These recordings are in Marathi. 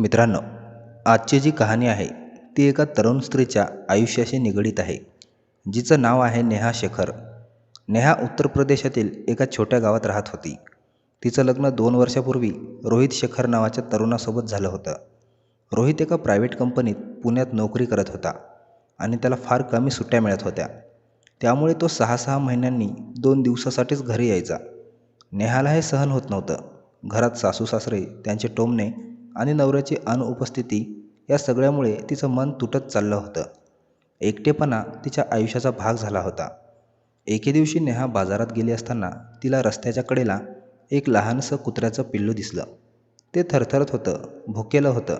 मित्रांनो आजची जी कहाणी आहे ती एका तरुण स्त्रीच्या आयुष्याशी निगडीत आहे. जिचं नाव आहे नेहा शेखर. नेहा उत्तर प्रदेशातील एका छोट्या गावात राहत होती. तिचं लग्न दोन वर्षापूर्वी रोहित शेखर नावाच्या तरुणासोबत झालं होतं. रोहित एका प्रायव्हेट कंपनीत पुण्यात नोकरी करत होता आणि त्याला फार कमी सुट्ट्या मिळत होत्या. त्यामुळे तो सहा सहा महिन्यांनी दोन दिवसासाठीच घरी यायचा. नेहाला हे सहन होत नव्हतं. घरात सासू सासरे त्यांचे टोमणे आणि नवऱ्याची अनुपस्थिती या सगळ्यामुळे तिचं मन तुटत चाललं होतं. एकटेपणा तिच्या आयुष्याचा भाग झाला होता. एके दिवशी नेहा बाजारात गेली असताना तिला रस्त्याच्या कडेला एक लहानसं कुत्र्याचं पिल्लू दिसलं. ते थरथरत होतं भुकेलं होतं.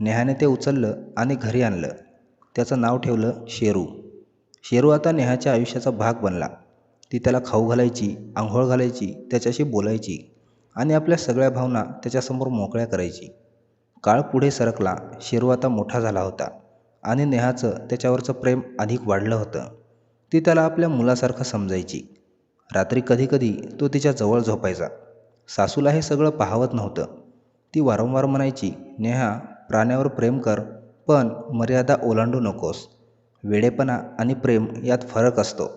नेहाने ते उचललं आणि घरी आणलं. त्याचं नाव ठेवलं शेरू. शेरू आता नेहाच्या आयुष्याचा भाग बनला. ती त्याला खाऊ घालायची आंघोळ घालायची त्याच्याशी बोलायची आणि आपल्या सगळ्या भावना त्याच्यासमोर मोकळ्या करायची. काळ पुढे सरकला शेरू आता मोठा झाला होता आणि नेहाचं त्याच्यावरचं प्रेम अधिक वाढलं होतं. ती त्याला आपल्या मुलासारखं समजायची. रात्री कधीकधी तो तिच्या जवळ झोपायचा. सासूला हे सगळं पाहवत नव्हतं. ती वारंवार म्हणायची नेहा प्राण्यावर प्रेम कर पण मर्यादा ओलांडू नकोस. वेडेपणा आणि प्रेम यात फरक असतो.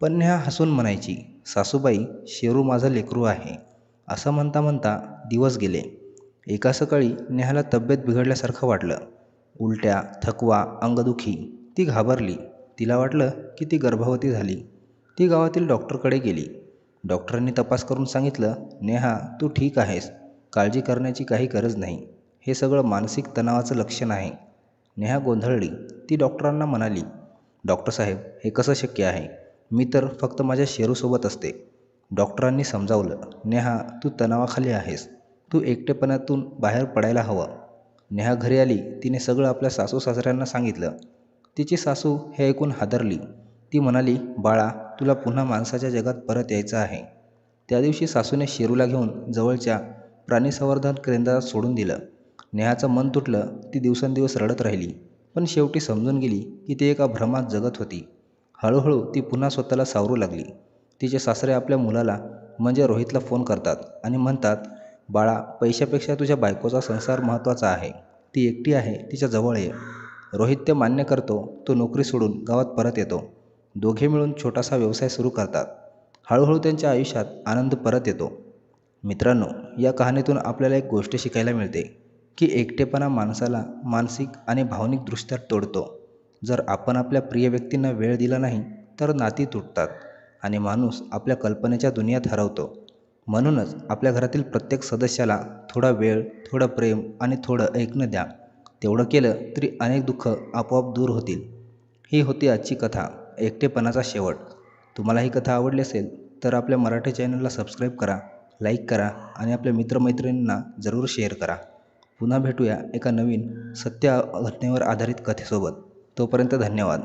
पण नेहा हसून म्हणायची सासूबाई शेरू माझं लेकरू आहे. असं म्हणता म्हणता दिवस गेले. एका सकाळी नेहाला तब्येत बिघडल्यासारखं वाटलं. उलट्या थकवा अंगदुखी ती घाबरली. तिला वाटलं की ती गर्भवती झाली. ती गावातील डॉक्टरकडे गेली. डॉक्टरांनी तपास करून सांगितलं नेहा तू ठीक आहेस. काळजी करण्याची काही गरज नाही. हे सगळं मानसिक तणावाचं लक्षण आहे. नेहा गोंधळली. ती डॉक्टरांना म्हणाली डॉक्टर साहेब हे कसं शक्य आहे? मी तर फक्त माझ्या शेरूसोबत असते. डॉक्टरांनी समजावलं नेहा तू तणावाखाली आहेस. तू एकटेपणातून बाहेर पडायला हवं. नेहा घरी आली तिने सगळं आपल्या सासू सासऱ्यांना सांगितलं. तिची सासू हे ऐकून हादरली. ती म्हणाली बाळा तुला पुन्हा माणसाच्या जगात परत यायचं आहे. त्या दिवशी सासूने शेरूला घेऊन जवळच्या प्राणीसंवर्धन केंद्रात सोडून दिलं. नेहाचं मन तुटलं ती दिवसेंदिवस रडत राहिली. पण शेवटी समजून गेली की ती एका भ्रमात जगत होती. हळूहळू ती पुन्हा स्वतःला सावरू लागली. तिचे सासरे आपल्या मुलाला म्हणजे रोहितला फोन करतात आणि म्हणतात बाळा पैशापेक्षा तुझ्या बायकोचा संसार महत्त्वाचा आहे. ती एकटी आहे तिच्या जवळ ये. रोहित ते मान्य करतो तो नोकरी सोडून गावात परत येतो. दोघे मिळून छोटासा व्यवसाय सुरू करतात. हळूहळू त्यांच्या आयुष्यात आनंद परत येतो. मित्रांनो या कहाणीतून आपल्याला एक गोष्ट शिकायला मिळते की एकटेपणा माणसाला मानसिक आणि भावनिकदृष्ट्या तोडतो. जर आपण आपल्या प्रिय व्यक्तींना वेळ दिला नाही तर नाती तुटतात. आणि माणूस आपल्या कल्पनेच्या दुनियात हरवतो. म्हणूनच आपल्या घरातील प्रत्येक सदस्याला थोडा वेळ थोडं प्रेम आणि थोडं ऐकणं द्या. तेवढं केलं तरी अनेक दुःख आपोआप दूर होतील. ही होती आजची कथा एकटेपणाचा शेवट. तुम्हाला ही कथा आवडली असेल तर आपल्या मराठी चॅनलला सबस्क्राईब करा लाईक करा आणि आपल्या मित्रमैत्रिणींना जरूर शेअर करा. पुन्हा भेटूया एका नवीन सत्य घटनेवर आधारित कथेसोबत. तोपर्यंत धन्यवाद.